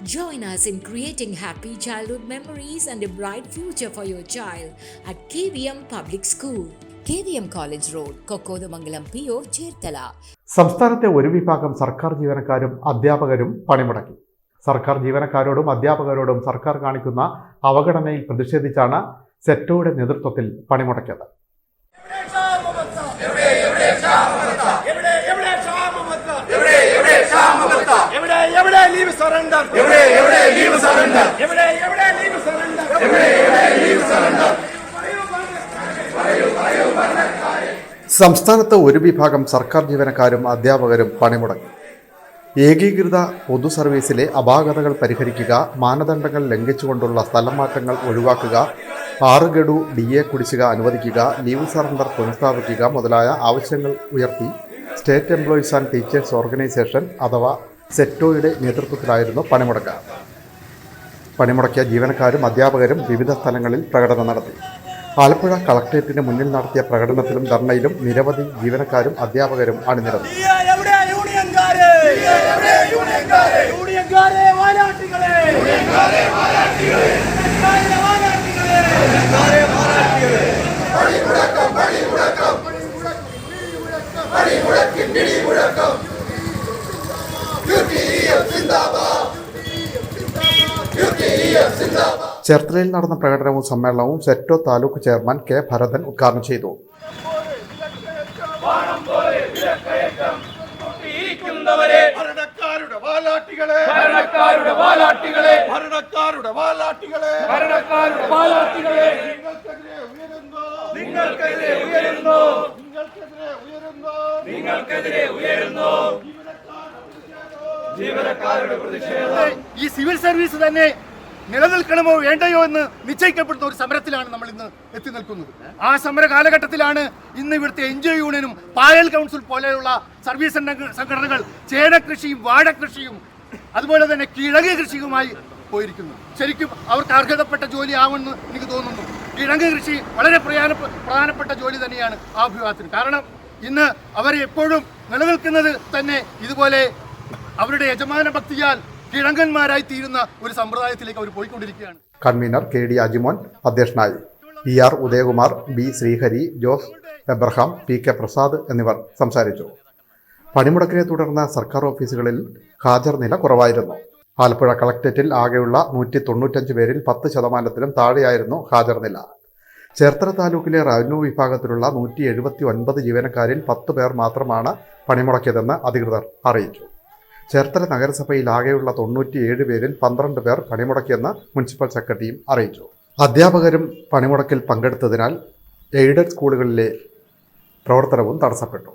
Join us in creating happy childhood memories and a bright future for your child at KVM Public School. KVM College Road, Kokodamangalam PO, Chertala. സംസ്ഥാനത്തെ ഒരു വിഭാഗം സർക്കാർ ജീവനക്കാരും അധ്യാപകരും പണിമുടക്കി സർക്കാർ ജീവനക്കാരോടും അധ്യാപകരോടും സർക്കാർ കാണിക്കുന്ന അവഗണനയിൽ പ്രതിഷേധിച്ചാണ് സെറ്റോയുടെ നേതൃത്വത്തിൽ പണിമുടക്കിയത് എവിടെ എവിടെ ക്ഷാമമത്ത എവിടെ എവിടെ ക്ഷാമമത്ത എവിടെ എവിടെ ലീവ് സറണ്ടർ എവിടെ എവിടെ ലീവ് സറണ്ടർ എവിടെ എവിടെ ലീവ് സറണ്ടർ എവിടെ എവിടെ ലീവ് സറണ്ടർ സംസ്ഥാനത്ത് ഒരു വിഭാഗം സർക്കാർ ജീവനക്കാരും അധ്യാപകരും പണിമുടങ്ങി ഏകീകൃത പൊതു സർവീസിലെ അപാകതകൾ പരിഹരിക്കുക മാനദണ്ഡങ്ങൾ ലംഘിച്ചുകൊണ്ടുള്ള സ്ഥലമാറ്റങ്ങൾ ഒഴിവാക്കുക ആറ് ഗഡു ഡി എ കുടിശ്ശിക അനുവദിക്കുക ലീവ് സറണ്ടർ പുനഃസ്ഥാപിക്കുക മുതലായ ആവശ്യങ്ങൾ ഉയർത്തി state employees and teachers organisation അഥവാ സെറ്റോയുടെ നേതൃത്വത്തിലായിരുന്നു പണിമുടക്ക്. പണിമുടക്കിയ ജീവനക്കാരും അധ്യാപകരും വിവിധ സ്ഥലങ്ങളിൽ പ്രകടനം നടത്തി. ആലപ്പുഴ കളക്ട്രേറ്റിന് മുന്നിൽ നടത്തിയ പ്രകടനത്തിലും ധർണയിലും നിരവധി ജീവനക്കാരും അധ്യാപകരും അണിനിരന്നു. എവിടെ? യൂണിയൻകാരെ. ചേർത്തലയിൽ നടന്ന പ്രകടനവും സമ്മേളനവും സെറ്റോ താലൂക്ക് ചെയർമാൻ കെ ഭരതൻ ഉദ്ഘാടനം ചെയ്തു. നിങ്ങൾക്കെതിരെ ഉയരുന്നു. നിങ്ങൾക്കെതിരെ ഉയരുന്നു. നിങ്ങൾക്കെതിരെ ഉയരുന്നു. നിങ്ങൾക്കെതിരെ ഉയരുന്നു. ജീവനക്കാരുടെ പ്രതിഷേധം. ഈ സിവിൽ സർവീസ് തന്നെ നിലനിൽക്കണമോ വേണ്ടയോ എന്ന് നിശ്ചയിക്കപ്പെടുന്ന ഒരു സമരത്തിലാണ് നമ്മൾ ഇന്ന് എത്തി നിൽക്കുന്നത്. ആ സമര കാലഘട്ടത്തിലാണ് ഇന്ന് ഇവിടുത്തെ എൻ ജി ഒ യൂണിയനും പായൽ കൗൺസിൽ പോലെയുള്ള സർവീസ് സംഘ- സംഘടനകൾ ചേനകൃഷിയും വാഴകൃഷിയും അതുപോലെ തന്നെ കിഴങ്ങ് കൃഷിയുമായി പോയിരിക്കുന്നു. ശരിക്കും അവർക്ക് അർഹതപ്പെട്ട ജോലി ആവുമെന്ന് എനിക്ക് തോന്നുന്നു. കിഴങ്ങ് കൃഷി വളരെ പ്രധാന പ്രധാനപ്പെട്ട ജോലി തന്നെയാണ് ആ വിഭാഗത്തിന്. കാരണം ഇന്ന് അവർ എപ്പോഴും നിലനിൽക്കുന്നത് തന്നെ ഇതുപോലെ അവരുടെ യജമാന ഭക്തിയാൽ കിഴങ്ങന്മാരായി തീരുന്ന ഒരു സമ്പ്രദായത്തിലേക്ക് അവർ പോയിക്കൊണ്ടിരിക്കുകയാണ്. കൺവീനർ കെ ഡി അജിമോൻ അധ്യക്ഷനായി. P R Udayakumar B Sreehari Jose Abraham P K Prasad എന്നിവർ സംസാരിച്ചു. പണിമുടക്കിനെ തുടർന്ന് സർക്കാർ ഓഫീസുകളിൽ ഹാജർ നില കുറവായിരുന്നു. ആലപ്പുഴ കളക്ടറേറ്റിൽ ആകെയുള്ള നൂറ്റി തൊണ്ണൂറ്റഞ്ച് പേരിൽ പത്ത് ശതമാനത്തിലും താഴെയായിരുന്നു ഹാജർ നില. ചേർത്തല താലൂക്കിലെ റവന്യൂ വിഭാഗത്തിലുള്ള നൂറ്റി എഴുപത്തി ഒൻപത് ജീവനക്കാരിൽ പത്ത് പേർ മാത്രമാണ് പണിമുടക്കിയതെന്ന് അധികൃതർ അറിയിച്ചു. ചേർത്തല നഗരസഭയിൽ ആകെയുള്ള തൊണ്ണൂറ്റിയേഴ് പേരിൽ പന്ത്രണ്ട് പേർ പണിമുടക്കിയെന്ന് മുനിസിപ്പൽ സെക്രട്ടറിയും അറിയിച്ചു. അധ്യാപകരും പണിമുടക്കിൽ പങ്കെടുത്തതിനാൽ എയ്ഡഡ് സ്കൂളുകളിലെ പ്രവർത്തനവും തടസ്സപ്പെട്ടു.